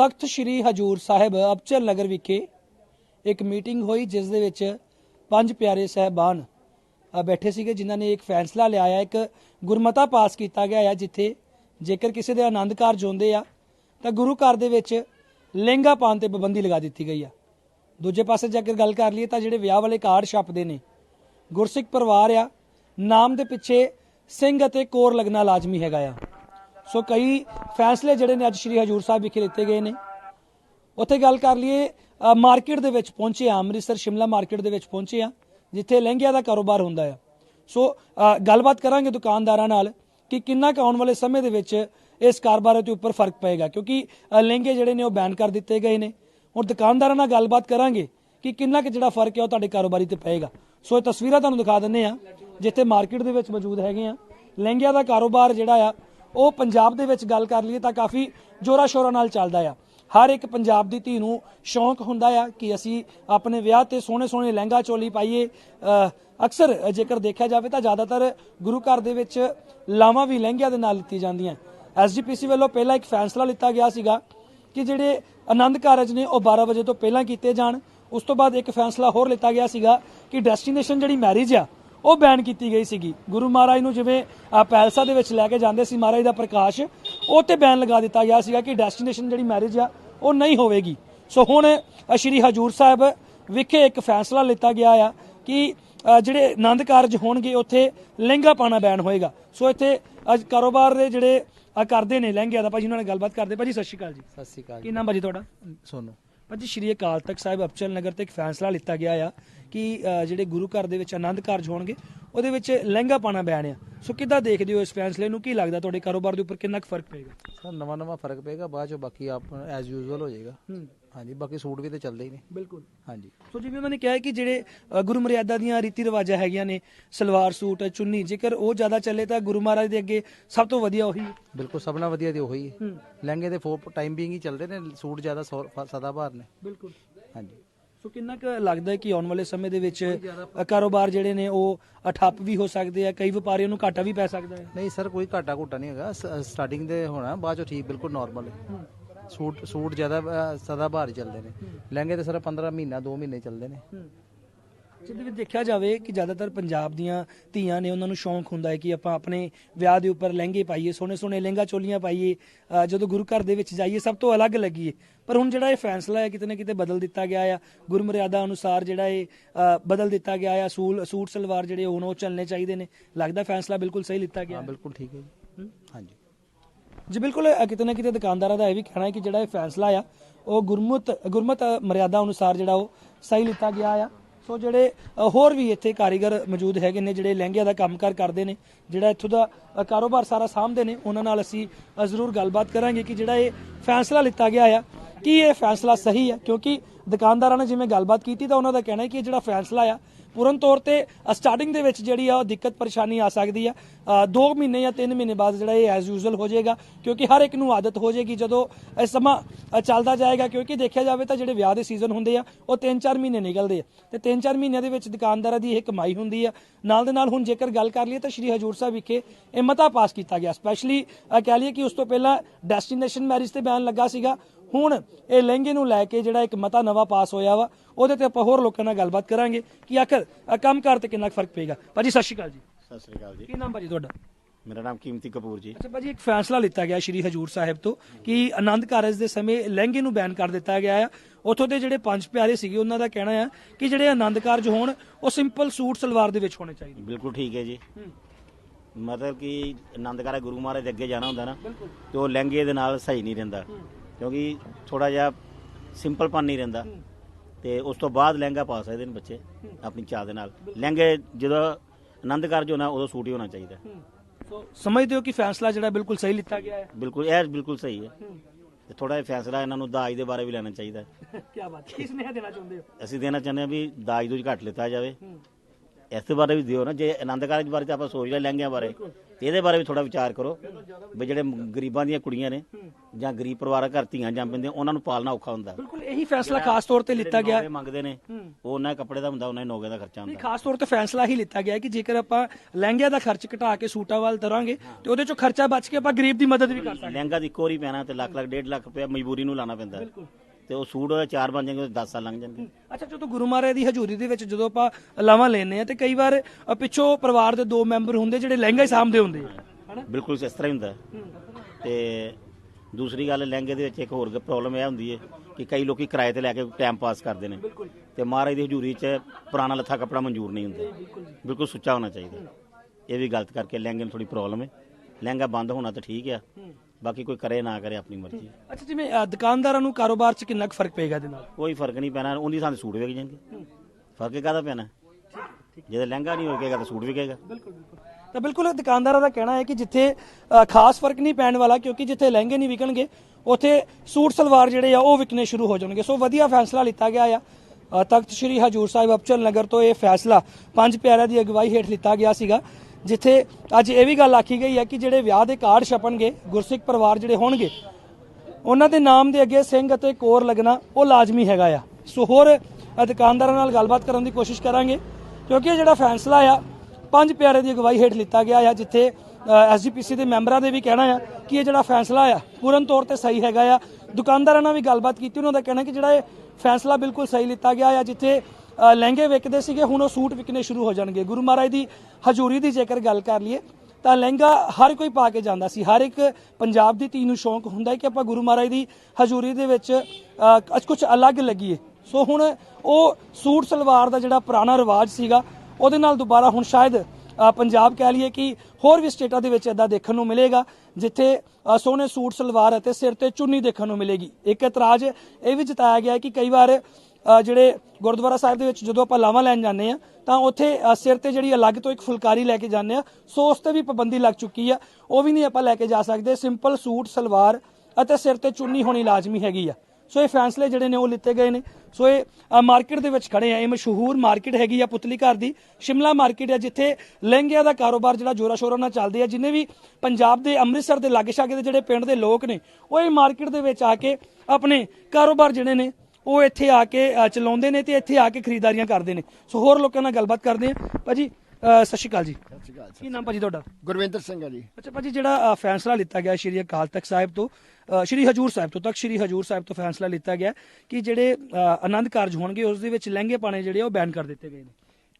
ਤਖਤ ਸ੍ਰੀ ਹਜੂਰ ਸਾਹਿਬ ਅਬਚਲ ਨਗਰ ਵਿਖੇ ਇੱਕ ਮੀਟਿੰਗ ਹੋਈ, ਜਿਸ ਦੇ ਵਿੱਚ ਪੰਜ ਪਿਆਰੇ ਸਹਿਬਾਨ ਬੈਠੇ ਸੀਗੇ, ਜਿਨ੍ਹਾਂ ਨੇ ਇੱਕ ਫੈਸਲਾ ਲਿਆ ਹੈ, ਇੱਕ ਗੁਰਮਤਾ ਪਾਸ ਕੀਤਾ ਗਿਆ ਹੈ, ਜਿੱਥੇ ਜੇਕਰ ਕਿਸੇ ਦੇ ਆਨੰਦ ਕਾਰਜ ਹੁੰਦੇ ਆ, ਤਾਂ ਗੁਰੂ ਘਰ ਦੇ ਵਿੱਚ ਲਹਿੰਗਾ ਪਾਉਣ ਤੇ ਪਾਬੰਦੀ ਲਗਾ ਦਿੱਤੀ ਗਈ ਆ। ਦੂਜੇ ਪਾਸੇ ਜੇਕਰ ਗੱਲ ਕਰ ਲਈਏ, ਤਾਂ ਜਿਹੜੇ ਵਿਆਹ ਵਾਲੇ ਕਾਰਡ ਛਾਪਦੇ ਨੇ, ਗੁਰਸਿੱਖ ਪਰਿਵਾਰ ਆ, ਨਾਮ ਦੇ ਪਿੱਛੇ ਸਿੰਘ ਅਤੇ ਕੋਰ ਲੱਗਣਾ ਲਾਜ਼ਮੀ ਹੈਗਾ ਆ। ਸੋ ਕਈ ਫੈਸਲੇ ਜਿਹੜੇ ਨੇ ਅੱਜ ਸ੍ਰੀ ਹਜੂਰ ਸਾਹਿਬ ਵਿਖੇ ਲਿੱਤੇ ਗਏ ਨੇ। ਉੱਥੇ ਗੱਲ ਕਰ ਲਈਏ ਮਾਰਕੀਟ ਦੇ ਵਿੱਚ ਪਹੁੰਚੇ ਆ ਅੰਮ੍ਰਿਤਸਰ ਸ਼ਿਮਲਾ ਮਾਰਕੀਟ ਦੇ ਵਿੱਚ ਪਹੁੰਚੇ ਆ ਜਿੱਥੇ ਲਹਿੰਗਿਆਂ ਦਾ ਕਾਰੋਬਾਰ ਹੁੰਦਾ ਆ। ਸੋ ਗੱਲਬਾਤ ਕਰਾਂਗੇ ਦੁਕਾਨਦਾਰਾਂ ਨਾਲ ਕਿ ਕਿੰਨਾ ਕੁ ਆਉਣ ਵਾਲੇ ਸਮੇਂ ਦੇ ਵਿੱਚ ਇਸ ਕਾਰੋਬਾਰ ਦੇ ਉੱਪਰ ਫ਼ਰਕ ਪਏਗਾ, ਕਿਉਂਕਿ ਲਹਿੰਗੇ ਜਿਹੜੇ ਨੇ ਉਹ ਬੈਨ ਕਰ ਦਿੱਤੇ ਗਏ ਨੇ। ਹੁਣ ਦੁਕਾਨਦਾਰਾਂ ਨਾਲ ਗੱਲਬਾਤ ਕਰਾਂਗੇ ਕਿ ਕਿੰਨਾ ਕੁ ਜਿਹੜਾ ਫ਼ਰਕ ਹੈ ਉਹ ਤੁਹਾਡੇ ਕਾਰੋਬਾਰੀ ਤੇ ਪਏਗਾ। ਸੋ ਇਹ ਤਸਵੀਰਾਂ ਤੁਹਾਨੂੰ ਦਿਖਾ ਦਿੰਨੇ ਆ ਜਿੱਥੇ ਮਾਰਕੀਟ ਦੇ ਵਿੱਚ ਮੌਜੂਦ ਹੈਗੇ ਆ ਲਹਿੰਗਿਆਂ ਦਾ ਕਾਰੋਬਾਰ ਜਿਹੜਾ ਆ ਉਹ ਪੰਜਾਬ ਦੇ ਵਿੱਚ ਗੱਲ ਕਰ ਲਈਏ ਤਾਂ ਕਾਫੀ ਜੋਰਾ ਸ਼ੋਰਾ ਨਾਲ ਚੱਲਦਾ ਆ। ਹਰ ਇੱਕ ਪੰਜਾਬ ਦੀ ਧੀ ਨੂੰ ਸ਼ੌਂਕ ਹੁੰਦਾ ਆ ਕਿ ਅਸੀਂ ਆਪਣੇ ਵਿਆਹ ਤੇ ਸੋਹਣੇ ਸੋਹਣੇ ਲਹਿੰਗਾ ਚੋਲੀ ਪਾਈਏ। ਅਕਸਰ ਜੇਕਰ ਦੇਖਿਆ ਜਾਵੇ ਤਾਂ ਜ਼ਿਆਦਾਤਰ ਗੁਰੂ ਘਰ ਦੇ ਵਿੱਚ ਲਾਵਾਂ ਵੀ ਲਹਿੰਗਿਆਂ ਦੇ ਨਾਲ ਲਿੱਤੀ ਜਾਂਦੀਆਂ। ਐਸਜੀਪੀਸੀ ਵੱਲੋਂ ਪਹਿਲਾਂ ਇੱਕ ਫੈਸਲਾ ਲਿੱਤਾ ਗਿਆ ਸੀਗਾ ਕਿ ਜਿਹੜੇ ਆਨੰਦ ਕਾਰਜ ਨੇ ਉਹ 12 ਵਜੇ ਤੋਂ ਪਹਿਲਾਂ ਕੀਤੇ ਜਾਣ। ਉਸ ਤੋਂ ਬਾਅਦ ਇੱਕ ਫੈਸਲਾ ਹੋਰ ਲਿੱਤਾ ਗਿਆ ਸੀਗਾ ਕਿ ਡੈਸਟੀਨੇਸ਼ਨ ਜਿਹੜੀ ਮੈਰਿਜ ਆ ਉਹ ਬੈਨ ਕੀਤੀ ਗਈ ਸੀਗੀ। ਗੁਰੂ ਮਹਾਰਾਜ ਨੂੰ ਜਿਵੇਂ ਪੈਲਸਾਂ ਦੇ ਵਿੱਚ ਲੈ ਕੇ ਜਾਂਦੇ ਸੀ ਮਹਾਰਾਜ ਦਾ ਪ੍ਰਕਾਸ਼ ਉਹ ਤੇ ਬੈਨ ਲਗਾ ਦਿੱਤਾ ਗਿਆ ਸੀਗਾ ਕਿ ਡੈਸਟੀਨੇਸ਼ਨ ਜਿਹੜੀ ਮੈਰਿਜ ਆ ਉਹ ਨਹੀਂ ਹੋਵੇਗੀ। ਸੋ ਹੁਣ ਸ਼੍ਰੀ ਹਜੂਰ ਸਾਹਿਬ ਵਿਖੇ ਇੱਕ ਫੈਸਲਾ ਲਿੱਤਾ ਗਿਆ ਆ ਕਿ ਜਿਹੜੇ ਆਨੰਦ ਕਾਰਜ ਹੋਣਗੇ ਉੱਥੇ ਲਹਿੰਗਾ ਪਾਣਾ ਬੈਨ ਹੋਏਗਾ। ਸੋ ਇੱਥੇ ਅੱਜ ਕਾਰੋਬਾਰ ਦੇ ਜਿਹੜੇ ਅ, ਕਰਦੇ ਨੇ ਲਹਿੰਗਿਆਂ ਦਾ ਭਾਜੀ ਉਹਨਾਂ ਨਾਲ ਗੱਲਬਾਤ ਕਰਦੇ। ਭਾਜੀ ਸਤਿ ਸ਼੍ਰੀ ਅਕਾਲ ਜੀ। ਸਤਿ ਸ਼੍ਰੀ ਅਕਾਲ ਕੀ ਨਾਮ ਭਾਜੀ ਤੁਹਾਡਾ? ਸੋਨੂੰ। ਭਾਜੀ ਸ਼੍ਰੀ ਅਕਾਲ ਤਖਤ ਸਾਹਿਬ ਅਬਚਲ ਨਗਰ ਤੇ ਇੱਕ ਫੈਸਲਾ ਲਿੱਤਾ ਗਿਆ ਆ ਕਿ ਜਿਹੜੇ ਗੁਰੂ ਘਰ ਦੇ ਵਿੱਚ ਆਨੰਦ ਕਾਰਜ ਹੋਣਗੇ ਉਹਦੇ ਵਿੱਚ ਲਹਿੰਗਾ ਪਾਣਾ ਬੈਨ ਆ। ਸੋ ਕਿੱਦਾਂ ਦੇਖਦੇ ਹੋ ਇਸ ਫੈਸਲੇ ਨੂੰ? ਕੀ ਲੱਗਦਾ ਤੁਹਾਡੇ ਕਾਰੋਬਾਰ ਦੇ ਉੱਪਰ ਕਿੰਨਾ ਕੁ ਫ਼ਰਕ ਪਏਗਾ? ਸਰ ਨਵਾਂ ਨਵਾਂ ਫ਼ਰਕ ਪਏਗਾ ਬਾਅਦ ਚੋਂ ਬਾਕੀ ਆਪ ਐਜ਼ ਯੂਜ਼ੁਅਲ ਹੋ ਜਾਏਗਾ। ਹੂੰ। ਹਾਂਜੀ ਬਾਕੀ ਸੂਟ ਵੀ ਤੇ ਚੱਲਦੇ ਹੀ ਨੇ। ਬਿਲਕੁਲ। ਹਾਂਜੀ। ਸੋ ਜਿਵੇਂ ਉਹਨਾਂ ਨੇ ਕਿਹਾ ਹੈ ਕਿ ਜਿਹੜੇ ਅ, ਗੁਰੂ ਮਰਿਆਦਾ ਦੀਆਂ ਰੀਤੀ ਰਿਵਾਜਾਂ ਹੈਗੀਆਂ ਨੇ ਸਲਵਾਰ ਸੂਟ ਚੁੰਨੀ ਜੇਕਰ ਉਹ ਜ਼ਿਆਦਾ ਚੱਲੇ ਤਾਂ ਗੁਰੂ ਮਹਾਰਾਜ ਦੇ ਅੱਗੇ ਸਭ ਤੋਂ ਵਧੀਆ ਉਹੀ ਹੈ। ਬਿਲਕੁਲ ਸਭ ਨਾਲ ਵਧੀਆ ਤੇ ਉਹੀ ਹੈ। ਹੂੰ। ਲਹਿੰਗੇ ਦੇ ਫੋਰ ਟਾਈਮ ਬੀਇੰਗ ਹੀ ਚੱਲਦੇ ਨੇ ਸੂਟ ਜ਼ਿਆਦਾ ਸਦਾ ਭਾਰ ਨੇ। ਬਿਲਕੁਲ। ਹਾਂਜੀ। ਸੋ ਕਿੰਨਾ ਕੁ ਲੱਗਦਾ ਹੈ ਕਿ ਆਉਣ ਵਾਲੇ ਸਮੇਂ ਦੇ ਵਿੱਚ ਅ, ਕਾਰੋਬਾਰ ਜਿਹੜੇ ਨੇ ਉਹ ਅ, ਠੱਪ ਵੀ ਹੋ ਸਕਦੇ ਆ ਕਈ ਵਪਾਰੀਆਂ ਨੂੰ ਘਾਟਾ ਵੀ ਪੈ ਸਕਦਾ ਹੈ? ਨਹੀਂ ਸਰ ਕੋਈ ਘਾਟਾ ਘੁੱਟਾ ਨਹੀਂ ਹੈਗਾ। ਸਟਾਰਟਿੰਗ ਦੇ ਹੋਣਾ ਬਾਅਦ ਚੋਂ ਠੀਕ ਬਿਲਕੁਲ ਨਾਰਮਲ ਹੈ। ਸੂਟ ਸੂਟ ਜ਼ਿਆਦਾ ਸਦਾ ਭਾਰ ਹੀ ਚੱਲਦੇ ਨੇ। ਲਹਿੰਗੇ ਤੇ ਸਰ 15 ਮਹੀਨਾ 2 ਮਹੀਨੇ ਚੱਲਦੇ ਨੇ। ਜਿਹਦੇ ਵਿੱਚ ਦੇਖਿਆ ਜਾਵੇ ਕਿ ਜ਼ਿਆਦਾਤਰ ਪੰਜਾਬ ਦੀਆਂ ਧੀਆਂ ਨੇ ਉਹਨਾਂ ਨੂੰ ਸ਼ੌਂਕ ਹੁੰਦਾ ਹੈ ਕਿ ਆਪਾਂ ਆਪਣੇ ਵਿਆਹ ਦੇ ਉੱਪਰ ਲਹਿੰਗੇ ਪਾਈਏ ਸੋਹਣੇ ਸੋਹਣੇ ਲਹਿੰਗਾ ਚੋਲੀਆਂ ਪਾਈਏ ਅ, ਜਦੋਂ ਗੁਰੂ ਘਰ ਦੇ ਵਿੱਚ ਜਾਈਏ ਸਭ ਤੋਂ ਅਲੱਗ ਲੱਗੀਏ। ਪਰ ਹੁਣ ਜਿਹੜਾ ਇਹ ਫੈਸਲਾ ਹੈ ਕਿਤੇ ਨਾ ਕਿਤੇ ਬਦਲ ਦਿੱਤਾ ਗਿਆ ਆ। ਗੁਰਮਰਿਆਦਾ ਅਨੁਸਾਰ ਜਿਹੜਾ ਇਹ ਅ, ਬਦਲ ਦਿੱਤਾ ਗਿਆ ਆ। ਸੂਲ ਸੂਟ ਸਲਵਾਰ ਜਿਹੜੇ ਹੁਣ ਉਹ ਚੱਲਣੇ ਚਾਹੀਦੇ ਨੇ। ਲੱਗਦਾ ਫੈਸਲਾ ਬਿਲਕੁਲ ਸਹੀ ਲਿੱਤਾ ਗਿਆ। ਹਾਂ ਹੈ। ਬਿਲਕੁਲ ਠੀਕ ਹੈ ਜੀ। ਹਾਂਜੀ। ਜੀ, ਬਿਲਕੁਲ ਕਿਤੇ ਨਾ ਕਿਤੇ ਦੁਕਾਨਦਾਰਾਂ ਦਾ ਇਹ ਵੀ ਕਹਿਣਾ ਹੈ ਕਿ ਜਿਹੜਾ ਇਹ ਫੈਸਲਾ ਆ, ਉਹ ਗੁਰਮਤ ਗੁਰਮਤ ਮਰਿਆਦਾ ਅਨੁਸਾਰ ਜਿਹੜਾ ਉਹ ਸਹੀ ਲਿੱਤਾ ਗਿਆ ਆ। ਸੋ ਜਿਹੜੇ ਹੋਰ ਵੀ ਇੱਥੇ ਕਾਰੀਗਰ ਮੌਜੂਦ ਹੈਗੇ ਨੇ, ਜਿਹੜੇ ਲਹਿੰਗਿਆਂ ਦਾ ਕੰਮਕਾਰ ਕਰਦੇ ਨੇ, ਜਿਹੜਾ ਇੱਥੋਂ ਦਾ ਕਾਰੋਬਾਰ ਸਾਰਾ ਸਾਂਭਦੇ ਨੇ, ਉਹਨਾਂ ਨਾਲ ਅਸੀਂ ਜ਼ਰੂਰ ਗੱਲਬਾਤ ਕਰਾਂਗੇ ਕਿ ਜਿਹੜਾ ਇਹ ਫੈਸਲਾ ਲਿੱਤਾ ਗਿਆ ਆ, ਕਿ ਇਹ ਫੈਸਲਾ ਸਹੀ ਹੈ ਕਿਉਂਕਿ ਦੁਕਾਨਦਾਰਾਂ ਨੇ ਜਿਵੇਂ ਗੱਲਬਾਤ ਕੀਤੀ ਤਾਂ ਉਹਨਾਂ ਦਾ ਕਹਿਣਾ ਹੈ ਕਿ ਇਹ ਜਿਹੜਾ ਫੈਸਲਾ ਆ ਪੂਰਨ ਤੌਰ ਤੇ ਸਟਾਰਟਿੰਗ ਦੇ ਵਿੱਚ ਜਿਹੜੀ ਆ, ਉਹ ਦਿੱਕਤ ਪਰੇਸ਼ਾਨੀ ਆ ਸਕਦੀ ਆ। 2 ਮਹੀਨੇ ਜਾਂ 3 ਮਹੀਨੇ ਬਾਅਦ ਜਿਹੜਾ ਇਹ ਐਜ਼ ਯੂਜ਼ੁਅਲ ਹੋ ਜਾਏਗਾ, ਕਿਉਂਕਿ ਹਰ ਇੱਕ ਨੂੰ ਆਦਤ ਹੋ ਜਾਏਗੀ ਜਦੋਂ ਇਹ ਸਮਾਂ ਚੱਲਦਾ ਜਾਏਗਾ, ਕਿਉਂਕਿ ਦੇਖਿਆ ਜਾਵੇ ਤਾਂ ਜਿਹੜੇ ਵਿਆਹ ਦੇ ਸੀਜ਼ਨ ਹੁੰਦੇ ਆ, ਉਹ 3-4 ਮਹੀਨੇ ਨਿਕਲਦੇ ਆ। ਤੇ 3-4 ਮਹੀਨਿਆਂ ਦੇ ਵਿੱਚ ਦੁਕਾਨਦਾਰਾਂ ਦੀ ਇਹ ਕਮਾਈ ਹੁੰਦੀ ਆ। ਨਾਲ ਦੇ ਨਾਲ ਹੁਣ ਜੇਕਰ ਗੱਲ ਕਰ ਲਈਏ ਤਾਂ ਸ਼੍ਰੀ ਹਜੂਰ ਸਾਹਿਬ ਵਿਖੇ ਇਹ ਮਤਾ ਪਾਸ ਕੀਤਾ ਗਿਆ। ਸਪੈਸ਼ਲੀ ਕਹਿ ਲਈਏ ਕਿ ਉਸ ਤੋਂ ਪਹਿਲਾਂ ਡੈਸਟੀਨੇਸ਼ਨ ਮੈਰਿਜ ਤੇ ਬਿਆਨ ਲੱਗਾ ਸੀਗਾ। ਹੁਣ ਇਹ ਲਹਿੰਗੇ ਨੂੰ ਲੈ ਕੇ ਜਿਹੜਾ ਇੱਕ ਮਤਾ ਨਵਾਂ ਪਾਸ ਹੋਇਆ ਵਾ ਉਹਦੇ ਤੇ ਆਪਾਂ ਹੋਰ ਲੋਕਾਂ ਨਾਲ ਗੱਲਬਾਤ ਕਰਾਂਗੇ ਕਿ ਆਖਰ ਕੰਮ ਕਾਰ ਤੇ ਕਿੰਨਾ ਫ਼ਰਕ ਪਏਗਾ। ਭਾਜੀ ਸਤਿ ਸ਼੍ਰੀ ਅਕਾਲ ਜੀ। ਸਤਿ ਸ੍ਰੀ ਅਕਾਲ ਜੀ। ਕੀ ਨਾਮ ਭਾਜੀ ਤੁਹਾਡਾ? ਮੇਰਾ ਨਾਮ ਕੀਮਤੀ ਕਪੂਰ ਜੀ। ਅੱਛਾ ਭਾਜੀ ਇੱਕ ਫੈਸਲਾ ਲਿੱਤਾ ਗਿਆ ਸ਼੍ਰੀ ਹਜੂਰ ਸਾਹਿਬ ਤੋਂ ਕਿ ਆਨੰਦ ਕਾਰਜ ਦੇ ਸਮੇਂ ਲਹਿੰਗੇ ਨੂੰ ਬੈਨ ਕਰ ਦਿੱਤਾ ਗਿਆ ਆ। ਉੱਥੋਂ ਦੇ ਜਿਹੜੇ ਪੰਜ ਪਿਆਰੇ ਸੀਗੇ ਉਹਨਾਂ ਦਾ ਕਹਿਣਾ ਆ ਕਿ ਜਿਹੜੇ ਆਨੰਦ ਕਾਰਜ ਹੋਣ ਉਹ ਸਿੰਪਲ ਸੂਟ ਸਲਵਾਰ ਦੇ ਵਿੱਚ ਹੋਣੇ ਚਾਹੀਦੇ। ਬਿਲਕੁਲ ਠੀਕ ਹੈ ਜੀ। ਮਤਲਬ ਕਿ ਆਨੰਦਕਾਰਾ ਗੁਰੂ ਮਹਾਰਾਜ ਦੇ ਅੱਗੇ ਜਾਣਾ ਹੁੰਦਾ ਨਾ ਤੇ ਉਹ ਲਹਿੰਗੇ ਦੇ ਨਾਲ ਸਹੀ ਨਹੀਂ ਰਹਿੰਦਾ। ਕਿਉਂਕਿ ਥੋੜਾ ਜਿਹਾ ਸਿੰਪਲਪਨ ਨਹੀਂ ਰਹਿੰਦਾ। ਤੇ ਉਸ ਤੋਂ ਬਾਅਦ ਲਹਿੰਗਾ ਪਾ ਸਕਦੇ ਨੇ ਬੱਚੇ ਆਪਣੀ ਚਾਹ ਦੇ ਨਾਲ। ਲਹਿੰਗੇ ਜਦੋਂ ਆਨੰਦ ਕਾਰਜ ਹੋਣਾ ਉਦੋਂ ਸੂਟ ਹੀ ਹੋਣਾ ਚਾਹੀਦਾ। ਸੋ ਸਮਝਦੇ ਹੋ ਕਿ ਫੈਸਲਾ ਜਿਹੜਾ ਬਿਲਕੁਲ ਸਹੀ ਲਿੱਤਾ ਗਿਆ ਹੈ? ਬਿਲਕੁਲ ਇਹ ਬਿਲਕੁਲ ਸਹੀ ਹੈ। ਤੇ ਥੋੜਾ ਜਿਹਾ ਫੈਸਲਾ ਇਹਨਾਂ ਨੂੰ ਦਾਜ ਦੇ ਬਾਰੇ ਵੀ ਲੈਣਾ ਚਾਹੀਦਾ। ਹੈ। ਕੀ ਬਾਤ ਕਿਸ ਨੇ ਦੇਣਾ ਚਾਹੁੰਦੇ ਹੋ? ਅਸੀਂ ਦੇਣਾ ਚਾਹੁੰਦੇ ਹਾਂ ਵੀ ਦਾਜ ਦੂਜ ਘੱਟ ਲਿੱਤਾ ਜਾਵੇ। ਇਸ ਦੇ ਬਾਰੇ ਵੀ ਦਿਓ ਨਾ। ਜੇ ਆਨੰਦ ਕਾਰਜ ਬਾਰੇ ਤਾਂ ਆਪਾਂ ਸੋਚ ਰਹੇ ਲਹਿੰਗਿਆਂ ਬਾਰੇ। ਤੇ ਇਹਦੇ ਬਾਰੇ ਵੀ ਥੋੜਾ ਵਿਚਾਰ ਕਰੋ ਵੀ ਜਿਹੜੇ ਗਰੀਬਾਂ ਦੀਆਂ ਕੁੜੀਆਂ ਨੇ ਜਾਂ ਗਰੀਬ ਪਰਿਵਾਰਕ ਘਰ ਧੀਆਂ ਜੰਮ ਪੈਂਦੀਆਂ ਉਹਨਾਂ ਨੂੰ ਪਾਲਣਾ ਔਖਾ ਹੁੰਦਾ। ਬਿਲਕੁਲ ਇਹੀ ਫੈਸਲਾ ਖਾਸ ਤੌਰ ਤੇ ਲਿੱਤਾ ਗਿਆ। ਮੰਗਦੇ ਨੇ ਉਹ ਉਹਨਾਂ ਕੱਪੜੇ ਦਾ ਹੁੰਦਾ ਉਹਨਾਂ ਦੇ ਨੌਗੇ ਦਾ ਖਰਚਾ ਹੁੰਦਾ। ਖਾਸ ਤੌਰ ਤੇ ਫੈਸਲਾ ਹੀ ਲਿੱਤਾ ਗਿਆ ਕਿ ਜੇਕਰ ਆਪਾਂ ਲਹਿੰਗਿਆਂ ਦਾ ਖਰਚ ਘਟਾ ਕੇ ਸੂਟਾਂ ਵੱਲ ਤਰਾਂਗੇ ਤੇ ਉਹਦੇ ਚੋਂ ਖਰਚਾ ਬਚ ਕੇ ਆਪਾਂ ਗਰੀਬ ਦੀ ਮਦਦ ਵੀ ਕਰ ਸਕਦੇ ਲਹਿੰਗਾ ਦੀ ਇੱਕੋ ਵਾਰੀ ਪੈਣਾ ਤੇ ਲੱਖ ਲੱਖ ਡੇਢ ਲੱਖ ਰੁਪਏ ਮਜਬੂਰੀ ਨੂੰ ਲਾਣਾ ਪੈਂਦਾ। ਤੇ ਉਹ ਸੂਟ ਚਾਰ ਬਣ ਜਾਣਗੇ 10 ਸਾਲ ਲੰਘ ਜਾਣਗੇ। ਅੱਛਾ ਜਦੋਂ ਗੁਰੂ ਮਹਾਰਾਜ ਦੀ ਹਜ਼ੂਰੀ ਦੇ ਵਿੱਚ ਜਦੋਂ ਆਪਾਂ ਲਾਵਾਂ ਲੈਨੇ ਆ ਤੇ ਕਈ ਵਾਰ ਅ, ਪਿੱਛੋਂ ਪਰਿਵਾਰ ਦੇ ਦੋ ਮੈਂਬਰ ਹੁੰਦੇ ਜਿਹੜੇ ਲਹਿੰਗਾ ਹੀ ਸਾਂਭਦੇ ਹੁੰਦੇ ਆ ਹਨਾ? ਬਿਲਕੁਲ ਇਸ ਤਰ੍ਹਾਂ ਹੀ ਹੁੰਦਾ। ਤੇ ਦੂਸਰੀ ਗੱਲ ਲਹਿੰਗੇ ਦੇ ਵਿੱਚ ਇੱਕ ਹੋਰ ਪ੍ਰੋਬਲਮ ਇਹ ਹੁੰਦੀ ਹੈ ਕਿ ਕਈ ਲੋਕੀ ਕਿਰਾਏ ਤੇ ਲੈ ਕੇ ਟਾਈਮ ਪਾਸ ਕਰਦੇ ਨੇ। ਤੇ ਮਹਾਰਾਜ ਦੀ ਹਜ਼ੂਰੀ 'ਚ ਪੁਰਾਣਾ ਲੱਥਾ ਕੱਪੜਾ ਮਨਜ਼ੂਰ ਨਹੀਂ ਹੁੰਦਾ। ਬਿਲਕੁਲ ਸੁੱਚਾ ਹੋਣਾ ਚਾਹੀਦਾ। ਇਹ ਵੀ ਗਲਤ ਕਰਕੇ ਲਹਿੰਗੇ ਨੂੰ ਥੋੜੀ ਪ੍ਰੋਬਲਮ ਹੈ ਲਹਿੰਗਾ ਬੰਦ ਹੋਣਾ ਤਾਂ ਠੀਕ ਆ। ਬਾਕੀ ਕੋਈ ਕਰੇ ਨਾ ਕਰੇ ਆਪਣੀ ਮਰਜ਼ੀ। ਹੈ। ਅੱਛਾ ਜਿਵੇਂ ਅ, ਦੁਕਾਨਦਾਰਾਂ ਨੂੰ ਕਾਰੋਬਾਰ 'ਚ ਕਿੰਨਾ ਕੁ ਫ਼ਰਕ ਪਏਗਾ ਇਹਦੇ ਨਾਲ? ਕੋਈ ਫ਼ਰਕ ਨਹੀਂ ਪੈਣਾ ਉਹਦੀ ਸਾਨੂੰ ਸੂਟ ਵਿਕ ਜਾਣਗੇ। ਫ਼ਰਕ ਕਾਹਦਾ ਪੈਣਾ? ਜੇ ਲਹਿੰਗਾ ਨਹੀਂ ਹੋਏਗਾ ਤਾਂ ਸੂਟ ਵਿਕੇਗਾ। ਤਾਂ ਬਿਲਕੁਲ ਇਹ ਦੁਕਾਨਦਾਰਾਂ ਦਾ ਕਹਿਣਾ ਹੈ ਕਿ ਜਿੱਥੇ ਅ, ਖਾਸ ਫ਼ਰਕ ਨਹੀਂ ਪੈਣ ਵਾਲਾ ਕਿਉਂਕਿ ਜਿੱਥੇ ਲਹਿੰਗੇ ਨਹੀਂ ਵਿਕਣਗੇ ਉੱਥੇ ਸੂਟ ਸਲਵਾਰ ਜਿਹੜੇ ਆ ਉਹ ਵਿਕਨੇ ਸ਼ੁਰੂ ਹੋ ਜਾਣਗੇ। ਸੋ ਵਧੀਆ ਫੈਸਲਾ ਲਿੱਤਾ ਗਿਆ ਆ। ਤਖਤ ਸ੍ਰੀ ਹਜੂਰ ਸਾਹਿਬ ਅਬਚਲ ਨਗਰ ਤੋਂ ਇਹ ਫੈਸਲਾ ਪੰਜ ਪਿਆਰਿਆਂ ਦੀ ਅਗਵਾਈ ਹੇਠ ਲਿੱਤਾ ਗਿਆ ਸੀਗਾ, ਜਿੱਥੇ ਅੱਜ ਇਹ ਵੀ ਗੱਲ ਆਖੀ ਗਈ ਹੈ ਕਿ ਜਿਹੜੇ ਵਿਆਹ ਦੇ ਕਾਰਡ ਛਪਣਗੇ, ਗੁਰਸਿੱਖ ਪਰਿਵਾਰ ਜਿਹੜੇ ਹੋਣਗੇ, ਉਹਨਾਂ ਦੇ ਨਾਮ ਦੇ ਅੱਗੇ ਸਿੰਘ ਅਤੇ ਕੋਰ ਲੱਗਣਾ ਉਹ ਲਾਜ਼ਮੀ ਹੈਗਾ ਆ। ਸੋ ਹੋਰ ਦੁਕਾਨਦਾਰਾਂ ਨਾਲ ਗੱਲਬਾਤ ਕਰਨ ਦੀ ਕੋਸ਼ਿਸ਼ ਕਰਾਂਗੇ, ਕਿਉਂਕਿ ਇਹ ਜਿਹੜਾ ਫੈਸਲਾ ਆ, ਪੰਜ ਪਿਆਰੇ ਦੀ ਅਗਵਾਈ ਹੇਠ ਲਿੱਤਾ ਗਿਆ ਆ, ਜਿੱਥੇ ਐਸਜੀਪੀਸੀ ਦੇ ਮੈਂਬਰਾਂ ਦੇ ਵੀ ਕਹਿਣਾ ਆ ਕਿ ਇਹ ਜਿਹੜਾ ਫੈਸਲਾ ਆ, ਪੂਰਨ ਤੌਰ ਤੇ ਸਹੀ ਹੈਗਾ ਆ। ਦੁਕਾਨਦਾਰਾਂ ਨਾਲ ਵੀ ਗੱਲਬਾਤ ਕੀਤੀ, ਉਹਨਾਂ ਦਾ ਕਹਿਣਾ ਕਿ ਜਿਹੜਾ ਇਹ ਫੈਸਲਾ ਬਿਲਕੁਲ ਸਹੀ ਲਿੱਤਾ ਗਿਆ ਆ, ਜਿੱਥੇ ਲਹਿੰਗੇ ਵਿਕਦੇ ਸੀਗੇ, ਹੁਣ ਉਹ ਸੂਟ ਵਿਕਨੇ ਸ਼ੁਰੂ ਹੋ ਜਾਣਗੇ। ਗੁਰੂ ਮਹਾਰਾਜ ਦੀ ਹਜ਼ੂਰੀ ਦੀ ਜੇਕਰ ਗੱਲ ਕਰ ਲਈਏ, ਤਾਂ ਲਹਿੰਗਾ ਹਰ ਕੋਈ ਪਾ ਕੇ ਜਾਂਦਾ ਸੀ। ਹਰ ਇੱਕ ਪੰਜਾਬ ਦੀ ਧੀ ਨੂੰ ਸ਼ੌਂਕ ਹੁੰਦਾ ਕਿ ਆਪਾਂ ਗੁਰੂ ਮਹਾਰਾਜ ਦੀ ਹਜ਼ੂਰੀ ਦੇ ਵਿੱਚ ਕੁਝ ਅਲੱਗ ਲੱਗੀਏ। ਸੋ ਹੁਣ ਉਹ ਸੂਟ ਸਲਵਾਰ ਦਾ ਜਿਹੜਾ ਪੁਰਾਣਾ ਰਿਵਾਜ ਸੀਗਾ, ਉਹਦੇ ਨਾਲ ਦੁਬਾਰਾ ਹੁਣ ਸ਼ਾਇਦ ਪੰਜਾਬ ਕਹਿ ਲਈਏ ਕਿ ਹੋਰ ਵੀ ਸਟੇਟਾਂ ਦੇ ਵਿੱਚ ਇਦਾਂ ਦੇਖਣ ਨੂੰ ਮਿਲੇਗਾ, ਜਿੱਥੇ ਸੋਹਣੇ ਸੂਟ, ਸਲਵਾਰ ਅਤੇ ਸਿਰ ਤੇ ਚੁੰਨੀ ਦੇਖਣ ਨੂੰ ਮਿਲੇਗੀ। ਇੱਕ ਇਤਰਾਜ਼ ਇਹ ਵੀ ਜਤਾਇਆ ਗਿਆ ਕਿ ਕਈ ਵਾਰ ਜਿਹੜੇ ਗੁਰਦੁਆਰਾ ਸਾਹਿਬ ਦੇ ਵਿੱਚ ਜਦੋਂ ਆਪਾਂ ਲਾਵਾਂ ਲੈਣ ਜਾਂਦੇ ਆ ਤਾਂ ਉੱਥੇ ਸਿਰ ਤੇ ਜਿਹੜੀ ਅਲੱਗ ਤੋਂ ਇੱਕ ਫੁਲਕਾਰੀ ਲੈ ਕੇ ਜਾਂਦੇ ਆ ਸੋ ਉਸ ਤੇ ਵੀ ਪਾਬੰਦੀ ਲੱਗ ਚੁੱਕੀ ਆ। ਉਹ ਵੀ ਨਹੀਂ ਆਪਾਂ ਲੈ ਕੇ ਜਾ ਸਕਦੇ। ਸਿੰਪਲ ਸੂਟ, ਸਲਵਾਰ ਅਤੇ ਸਿਰ ਤੇ ਚੁੰਨੀ ਹੋਣੀ ਲਾਜ਼ਮੀ ਹੈਗੀ ਆ। ਸੋ ਇਹ ਫੈਸਲੇ ਜਿਹੜੇ ਨੇ ਉਹ ਲਿੱਤੇ ਗਏ ਨੇ। ਸੋ ਇਹ ਮਾਰਕੀਟ ਦੇ ਵਿੱਚ ਖੜੇ ਆ। ਇਹ ਮਸ਼ਹੂਰ ਮਾਰਕੀਟ ਹੈਗੀ ਆ ਪੁਤਲੀ ਘਰ ਦੀ। ਸ਼ਿਮਲਾ ਮਾਰਕੀਟ ਹੈ ਜਿੱਥੇ ਲਹਿੰਗਿਆਂ ਦਾ ਕਾਰੋਬਾਰ ਜਿਹੜਾ ਜੋਰਾ ਸ਼ੋਰਾ ਨਾਲ ਚੱਲਦੇ ਆ। ਜਿੰਨੇ ਵੀ ਪੰਜਾਬ ਦੇ, ਅੰਮ੍ਰਿਤਸਰ ਦੇ ਲਾਗੇ ਸ਼ਾਗੇ ਦੇ ਜਿਹੜੇ ਪਿੰਡ ਦੇ ਲੋਕ ਨੇ, ਉਹ ਇਹ ਮਾਰਕੀਟ ਦੇ ਵਿੱਚ ਆ ਕੇ ਆਪਣੇ ਕਾਰੋਬਾਰ ਜਿਹੜੇ ਨੇ, ਉਹ ਇੱਥੇ ਆ ਕੇ ਚਲਾਉਂਦੇ ਨੇ ਤੇ ਇੱਥੇ ਆ ਕੇ ਖਰੀਦਦਾਰੀਆਂ ਕਰਦੇ ਨੇ। ਸੋ ਹੋਰ ਲੋਕਾਂ ਨਾਲ ਗੱਲਬਾਤ ਕਰਦੇ ਆ। ਭਾਜੀ ਅ, ਸਤਿ ਸ਼੍ਰੀ ਅਕਾਲ ਜੀ। ਕੀ ਨਾਮ ਭਾਜੀ ਤੁਹਾਡਾ? ਗੁਰਵਿੰਦਰ ਸਿੰਘ ਆ ਜੀ। ਅੱਛਾ ਭਾਜੀ ਜਿਹੜਾ ਅ, ਫੈਸਲਾ ਲਿੱਤਾ ਗਿਆ ਸ਼੍ਰੀ ਅਕਾਲ ਤਖਤ ਸਾਹਿਬ ਤੋਂ ਅ, ਸ਼੍ਰੀ ਹਜੂਰ ਸਾਹਿਬ ਤੋਂ ਤੱਕ ਸ਼੍ਰੀ ਹਜੂਰ ਸਾਹਿਬ ਤੋਂ ਫੈਸਲਾ ਲਿੱਤਾ ਗਿਆ ਕਿ ਜਿਹੜੇ ਅ, ਆਨੰਦ ਕਾਰਜ ਹੋਣਗੇ ਉਸ ਦੇ ਵਿੱਚ ਲਹਿੰਗੇ ਪਾਣੇ ਜਿਹੜੇ ਆ ਉਹ ਬੈਨ ਕਰ ਦਿੱਤੇ ਗਏ ਨੇ।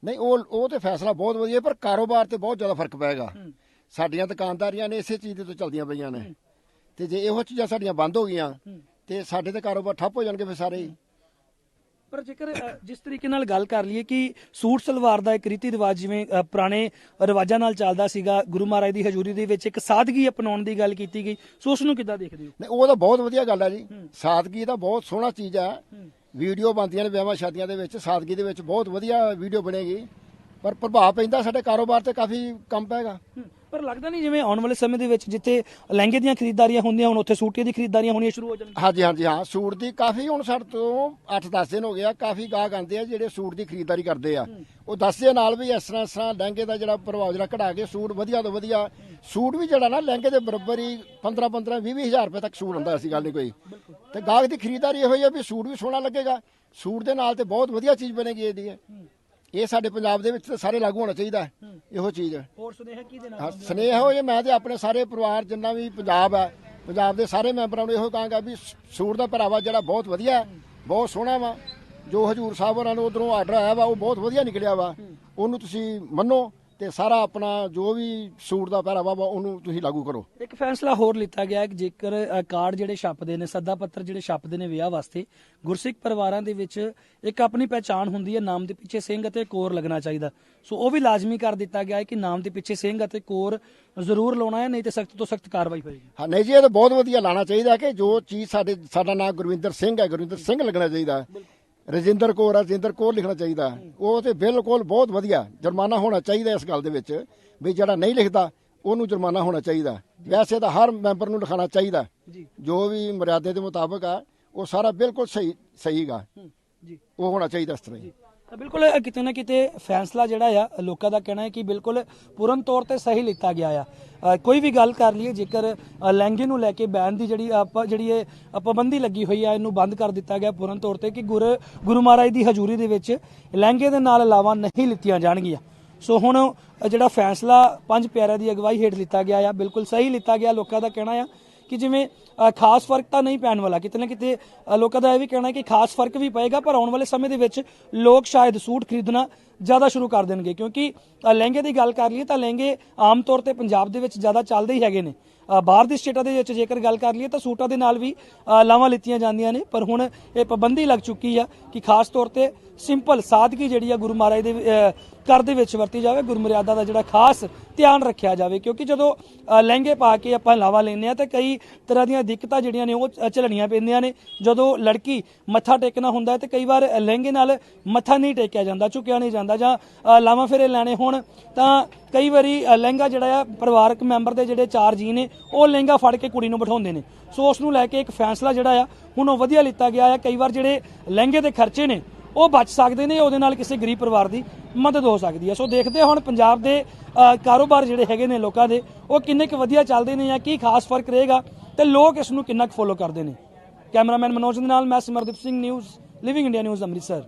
ਨਹੀਂ ਉਹ ਉਹ ਤੇ ਫੈਸਲਾ ਬਹੁਤ ਵਧੀਆ ਪਰ ਕਾਰੋਬਾਰ ਤੇ ਬਹੁਤ ਜ਼ਿਆਦਾ ਫ਼ਰਕ ਪਏਗਾ ਸਾਡੀਆਂ ਦੁਕਾਨਦਾਰੀਆਂ ਨੇ ਇਸੇ ਚੀਜ਼ ਦੇ ਤੋਂ ਚੱਲਦੀਆਂ ਪਈਆਂ ਨੇ। ਤੇ ਜੇ ਇਹੋ ਚੀਜ਼ਾਂ ਸਾਡੀਆਂ ਬੰਦ ਹੋ ਗਈਆਂ ਤੇ ਸਾਡੇ ਤੇ ਕਾਰੋਬਾਰ ਠੱਪ ਹੋ ਜਾਣਗੇ ਫਿਰ ਸਾਰੇ। ਹੀ। ਪਰ ਜੇਕਰ ਅ, ਜਿਸ ਤਰੀਕੇ ਨਾਲ ਗੱਲ ਕਰ ਲਈਏ ਕਿ ਸੂਟ ਸਲਵਾਰ ਦਾ ਇੱਕ ਰੀਤੀ ਰਿਵਾਜ ਜਿਵੇਂ ਅ, ਪੁਰਾਣੇ ਰਿਵਾਜਾਂ ਨਾਲ ਚੱਲਦਾ ਸੀਗਾ ਗੁਰੂ ਮਹਾਰਾਜ ਦੀ ਹਜ਼ੂਰੀ ਦੇ ਵਿੱਚ ਇੱਕ ਸਾਦਗੀ ਅਪਣਾਉਣ ਦੀ ਗੱਲ ਕੀਤੀ ਗਈ ਸੋ ਉਸ ਨੂੰ ਕਿੱਦਾਂ ਦੇਖਦੇ ਹੋ? ਨਹੀਂ ਉਹ ਤਾਂ ਬਹੁਤ ਵਧੀਆ ਗੱਲ ਹੈ ਜੀ। ਸਾਦਗੀ ਤਾਂ ਬਹੁਤ ਸੋਹਣਾ ਚੀਜ਼ ਹੈ। ਵੀਡੀਓ ਬਣਦੀਆਂ ਨੇ ਵਿਆਹਾਂ ਸ਼ਾਦੀਆਂ ਦੇ ਵਿੱਚ ਸਾਦਗੀ ਦੇ ਵਿੱਚ ਬਹੁਤ ਵਧੀਆ ਵੀਡੀਓ ਬਣੇਗੀ। ਪਰ ਪ੍ਰਭਾਵ ਪੈਂਦਾ ਸਾਡੇ ਕਾਰੋਬਾਰ ਤੇ ਕਾਫੀ ਕੰਮ ਪਏਗਾ। ਪਰ ਲੱਗਦਾ ਨਹੀਂ ਜਿਵੇਂ ਆਉਣ ਵਾਲੇ ਸਮੇਂ ਦੇ ਵਿੱਚ ਜਿੱਥੇ ਲਹਿੰਗੇ ਦੀਆਂ ਖਰੀਦਦਾਰੀਆਂ ਹੁੰਦੀਆਂ ਹੁਣ, ਉੱਥੇ ਸੂਟੀਆਂ ਦੀ ਖਰੀਦਦਾਰੀਆਂ ਹੋਣੀਆਂ ਸ਼ੁਰੂ ਹੋ ਜਾਣਗੀਆਂ ਹਾਂਜੀ ਹਾਂਜੀ, ਹਾਂ, ਸੂਟ ਦੀ ਕਾਫੀ ਹੁਣ ਸਾਡੇ ਤੋਂ 8-10 ਦਿਨ ਹੋ ਗਿਆ ਕਾਫੀ ਗਾਹਕ ਆਉਂਦੇ ਆ ਜਿਹੜੇ ਸੂਟ ਦੀ ਖਰੀਦਦਾਰੀ ਕਰਦੇ ਆ। ਉਹ ਦੱਸਦੇ ਨਾਲ ਵੀ ਇਸ ਤਰ੍ਹਾਂ ਇਸ ਤਰ੍ਹਾਂ ਲਹਿੰਗੇ ਦਾ ਜਿਹੜਾ ਪ੍ਰਭਾਵ ਜਿਹੜਾ ਕਢਾ ਕੇ ਸੂਟ ਵਧੀਆ ਤੋਂ ਵਧੀਆ, ਸੂਟ ਵੀ ਜਿਹੜਾ ਨਾ ਲਹਿੰਗੇ ਦੇ ਬਰਾਬਰ ਹੀ 15-15 20 ਹਜ਼ਾਰ ਰੁਪਏ ਤੱਕ ਸੂਟ ਹੁੰਦਾ, ਐਸੀ ਗੱਲ ਨਹੀਂ ਕੋਈ। ਤੇ ਗਾਹਕ ਦੀ ਖਰੀਦਦਾਰੀ ਇਹੋ ਹੀ ਆ ਵੀ ਸੂਟ ਵੀ ਸੋਹਣਾ ਲੱਗੇਗਾ। ਸੂਟ ਦੇ ਨਾਲ ਤੇ ਬਹੁਤ ਵਧੀਆ ਚੀਜ਼ ਬਣੇਗੀ ਇਹਦੀ। ਇਹ ਸਾਡੇ ਪੰਜਾਬ ਦੇ ਵਿੱਚ ਤਾਂ ਸਾਰੇ ਲਾਗੂ ਹੋਣਾ ਚਾਹੀਦਾ ਹੈ, ਇਹੋ ਚੀਜ਼ ਹੋਰ ਸੁਨੇਹਾ ਕੀ ਦੇਣਾ ਹਾਂ, ਸੁਨੇਹਾ ਹੋ ਜੇ ਮੈਂ ਤੇ ਆਪਣੇ ਸਾਰੇ ਪਰਿਵਾਰ ਜਿੰਨਾ ਵੀ ਪੰਜਾਬ ਹੈ ਪੰਜਾਬ ਦੇ ਸਾਰੇ ਮੈਂਬਰਾਂ ਨੂੰ ਇਹੋ ਕਹਾਂਗਾ ਵੀ ਸ- ਸੂਟ ਦਾ ਪਹਿਰਾਵਾ ਜਿਹੜਾ ਬਹੁਤ ਵਧੀਆ ਹੈ, ਬਹੁਤ ਸੋਹਣਾ ਵਾ ਜੋ ਹਜੂਰ ਸਾਹਿਬ ਹੋਰਾਂ ਨੂੰ ਉਧਰੋਂ ਆਰਡਰ ਆਇਆ ਵਾ ਉਹ ਬਹੁਤ ਵਧੀਆ ਨਿਕਲਿਆ ਵਾ। ਉਹਨੂੰ ਤੁਸੀਂ ਮੰਨੋ ਤੇ ਸਾਰਾ ਆਪਣਾ ਜੋ ਵੀ ਸੂਟ ਦਾ ਪਹਿਰਾਵਾ ਵਾ ਉਹਨੂੰ ਤੁਸੀਂ ਲਾਗੂ ਕਰੋ। ਇੱਕ ਫੈਸਲਾ ਹੋਰ ਲਿੱਤਾ ਗਿਆ ਹੈ ਕਿ ਜੇਕਰ ਅ, ਕਾਰਡ ਜਿਹੜੇ ਛਪਦੇ ਨੇ ਸੱਦਾ ਪੱਤਰ ਜਿਹੜੇ ਛਪਦੇ ਨੇ ਵਿਆਹ ਵਾਸਤੇ ਗੁਰਸਿੱਖ ਪਰਿਵਾਰਾਂ ਦੇ ਵਿੱਚ ਇੱਕ ਆਪਣੀ ਪਹਿਚਾਣ ਹੁੰਦੀ ਹੈ ਨਾਮ ਦੇ ਪਿੱਛੇ ਸਿੰਘ ਅਤੇ ਕੋਰ ਲੱਗਣਾ ਚਾਹੀਦਾ। ਸੋ ਉਹ ਵੀ ਲਾਜ਼ਮੀ ਕਰ ਦਿੱਤਾ ਗਿਆ ਹੈ ਕਿ ਨਾਮ ਦੇ ਪਿੱਛੇ ਸਿੰਘ ਅਤੇ ਕੋਰ ਜ਼ਰੂਰ ਲਾਉਣਾ ਹੈ ਨਹੀਂ ਤੇ ਸਖਤ ਤੋਂ ਸਖਤ ਕਾਰਵਾਈ ਹੋਏਗੀ। ਹਾਂ ਨਹੀਂ ਜੀ ਇਹ ਤਾਂ ਬਹੁਤ ਵਧੀਆ ਲਾਣਾ ਚਾਹੀਦਾ ਕਿ ਜੋ ਚੀਜ਼ ਸਾਡੇ ਸਾਡਾ ਨਾਮ ਗੁਰਵਿੰਦਰ ਸਿੰਘ ਹੈ ਗੁਰਵਿੰਦਰ ਸਿੰਘ ਲੱਗਣਾ ਚਾਹੀਦਾ। ਰਜਿੰਦਰ ਕੌਰ ਰਜਿੰਦਰ ਕੌਰ ਲਿਖਣਾ ਚਾਹੀਦਾ। ਉਹ ਤੇ ਬਿਲਕੁਲ ਬਹੁਤ ਵਧੀਆ ਜੁਰਮਾਨਾ ਹੋਣਾ ਚਾਹੀਦਾ ਇਸ ਗੱਲ ਦੇ ਵਿੱਚ ਵੀ ਜਿਹੜਾ ਨਹੀਂ ਲਿਖਦਾ ਉਹਨੂੰ ਜੁਰਮਾਨਾ ਹੋਣਾ ਚਾਹੀਦਾ। ਵੈਸੇ ਤਾਂ ਹਰ ਮੈਂਬਰ ਨੂੰ ਲਿਖਾਣਾ ਚਾਹੀਦਾ। ਜੀ। ਵੀ ਮਰਿਆਦੇ ਦੇ ਮੁਤਾਬਕ ਆ ਉਹ ਸਾਰਾ ਬਿਲਕੁਲ ਸਹੀ ਸਹੀਗਾ ਉਹ ਹੋਣਾ ਚਾਹੀਦਾ ਇਸ ਤਰ੍ਹਾਂ ਤਾਂ ਬਿਲਕੁਲ ਕਿਤੇ ਨਾ ਕਿਤੇ ਫੈਸਲਾ ਜਿਹੜਾ ਆ, ਲੋਕਾਂ ਦਾ ਕਹਿਣਾ ਹੈ ਕਿ ਬਿਲਕੁਲ ਪੂਰਨ ਤੌਰ ਤੇ ਸਹੀ ਲਿੱਤਾ ਗਿਆ ਆ। ਕੋਈ ਵੀ ਗੱਲ ਕਰ ਲਈਏ, ਜੇਕਰ ਲਹਿੰਗੇ ਨੂੰ ਲੈ ਕੇ ਬੈਨ ਦੀ ਜਿਹੜੀ ਆਪਾਂ, ਜਿਹੜੀ ਇਹ ਪਾਬੰਦੀ ਲੱਗੀ ਹੋਈ ਆ, ਇਹਨੂੰ ਬੰਦ ਕਰ ਦਿੱਤਾ ਗਿਆ ਪੂਰਨ ਤੌਰ ਤੇ ਕਿ ਗੁਰ, ਗੁਰੂ ਮਹਾਰਾਜ ਦੀ ਹਜ਼ੂਰੀ ਦੇ ਵਿੱਚ ਲਹਿੰਗੇ ਦੇ ਨਾਲ ਇਲਾਵਾ ਨਹੀਂ ਲਿੱਤੀਆਂ ਜਾਣਗੀਆਂ। ਸੋ ਹੁਣ ਜਿਹੜਾ ਫੈਸਲਾ ਪੰਜ ਪਿਆਰਿਆਂ ਦੀ ਅਗਵਾਈ ਹੇਠ ਲਿੱਤਾ ਗਿਆ ਆ, ਬਿਲਕੁਲ ਸਹੀ ਲਿੱਤਾ ਗਿਆ, ਲੋਕਾਂ ਦਾ ਕਹਿਣਾ ਆ ਕਿ ਜਿਵੇਂ ਖਾਸ ਫ਼ਰਕ ਤਾਂ ਨਹੀਂ ਪੈਣ ਵਾਲਾ। ਕਿਤੇ ਨਾ ਕਿਤੇ ਲੋਕਾਂ ਦਾ ਇਹ ਵੀ ਕਹਿਣਾ ਹੈ ਕਿ ਖਾਸ ਫ਼ਰਕ ਵੀ ਪਏਗਾ, ਪਰ ਆਉਣ ਵਾਲੇ ਸਮੇਂ ਦੇ ਵਿੱਚ ਲੋਕ ਸ਼ਾਇਦ ਸੂਟ ਖਰੀਦਣਾ ਜ਼ਿਆਦਾ ਸ਼ੁਰੂ ਕਰ ਦੇਣਗੇ। ਕਿਉਂਕਿ ਲਹਿੰਗੇ ਦੀ ਗੱਲ ਕਰ ਲਈਏ ਤਾਂ ਲਹਿੰਗੇ ਆਮ ਤੌਰ ਤੇ ਪੰਜਾਬ ਦੇ ਵਿੱਚ ਜ਼ਿਆਦਾ ਚੱਲਦੇ ਹੀ ਹੈਗੇ ਨੇ। ਬਾਹਰ ਦੀ ਸਟੇਟਾਂ ਦੇ ਵਿੱਚ ਜੇਕਰ ਗੱਲ ਕਰ ਲਈਏ ਤਾਂ ਸੂਟਾਂ ਦੇ ਨਾਲ ਵੀ ਲਾਵਾਂ ਲਿੱਤੀਆਂ ਜਾਂਦੀਆਂ ਨੇ। ਪਰ ਹੁਣ ਇਹ ਪਾਬੰਦੀ ਲੱਗ ਚੁੱਕੀ ਆ ਕਿ ਖਾਸ ਤੌਰ ਤੇ ਸਿੰਪਲ ਸਾਦਗੀ ਜਿਹੜੀ ਆ ਗੁਰੂ ਮਹਾਰਾਜ ਦੇ ਘਰ ਦੇ ਵਿੱਚ ਵਰਤੀ ਜਾਵੇ ਗੁਰਮਰਿਆਦਾ ਦਾ ਜਿਹੜਾ ਖਾਸ ਧਿਆਨ ਰੱਖਿਆ ਜਾਵੇ। ਕਿਉਂਕਿ ਜਦੋਂ ਲਹਿੰਗੇ ਪਾ ਕੇ ਆਪਾਂ ਲਾਵਾ ਲੈਂਦੇ ਆ ਤਾਂ ਕਈ ਤਰ੍ਹਾਂ ਦੀਆਂ ਦਿੱਕਤਾਂ ਜਿਹੜੀਆਂ ਨੇ ਉਹ ਝੱਲਣੀਆਂ ਪੈਂਦੀਆਂ ਨੇ। ਜਦੋਂ ਲੜਕੀ ਮੱਥਾ ਟੇਕਣਾ ਹੁੰਦਾ ਹੈ ਤੇ ਕਈ ਵਾਰ ਲਹਿੰਗੇ ਨਾਲ ਮੱਥਾ ਨਹੀਂ ਟੇਕਿਆ ਜਾਂਦਾ ਝੁਕਿਆ ਨਹੀਂ ਜਾਂਦਾ ਜਾਂ ਅ, ਲਾਵਾਂ ਫੇਰੇ ਲੈਣੇ ਹੋਣ ਤਾਂ ਕਈ ਵਾਰੀ ਲਹਿੰਗਾ ਜਿਹੜਾ ਆ ਪਰਿਵਾਰਕ ਮੈਂਬਰ ਦੇ ਜਿਹੜੇ ਚਾਰ ਜੀ ਨੇ ਉਹ ਲਹਿੰਗਾ ਫੜ ਕੇ ਕੁੜੀ ਨੂੰ ਬਿਠਾਉਂਦੇ ਨੇ। ਸੋ ਉਸ ਨੂੰ ਲੈ ਕੇ ਇੱਕ ਫੈਸਲਾ ਜਿਹੜਾ ਆ ਹੁਣ ਉਹ ਵਧੀਆ ਲਿੱਤਾ ਗਿਆ ਆ। ਕਈ ਵਾਰ ਜਿਹੜੇ ਲਹਿੰਗੇ ਦੇ ਖਰਚੇ ਨੇ ਉਹ ਬਚ ਸਕਦੇ ਨੇ, ਉਹਦੇ ਨਾਲ ਕਿਸੇ ਗਰੀਬ ਪਰਿਵਾਰ ਦੀ ਮਦਦ ਹੋ ਸਕਦੀ ਹੈ। ਸੋ ਦੇਖਦੇ ਹਾਂ ਹੁਣ ਪੰਜਾਬ ਦੇ ਕਾਰੋਬਾਰ ਜਿਹੜੇ ਹੈਗੇ ਨੇ ਲੋਕਾਂ ਦੇ, ਉਹ ਕਿੰਨੇ ਕੁ ਵਧੀਆ ਚੱਲਦੇ ਨੇ ਜਾਂ ਕੀ ਖਾਸ ਫ਼ਰਕ ਰਹੇਗਾ ਤੇ ਲੋਕ ਇਸ ਨੂੰ ਕਿੰਨਾ ਕੁ ਫੋਲੋ ਕਰਦੇ ਨੇ। ਕੈਮਰਾਮੈਨ ਮਨੋਜ ਦੇ ਨਾਲ, ਮੈਂ Simardeep Singh, news living India news Amritsar.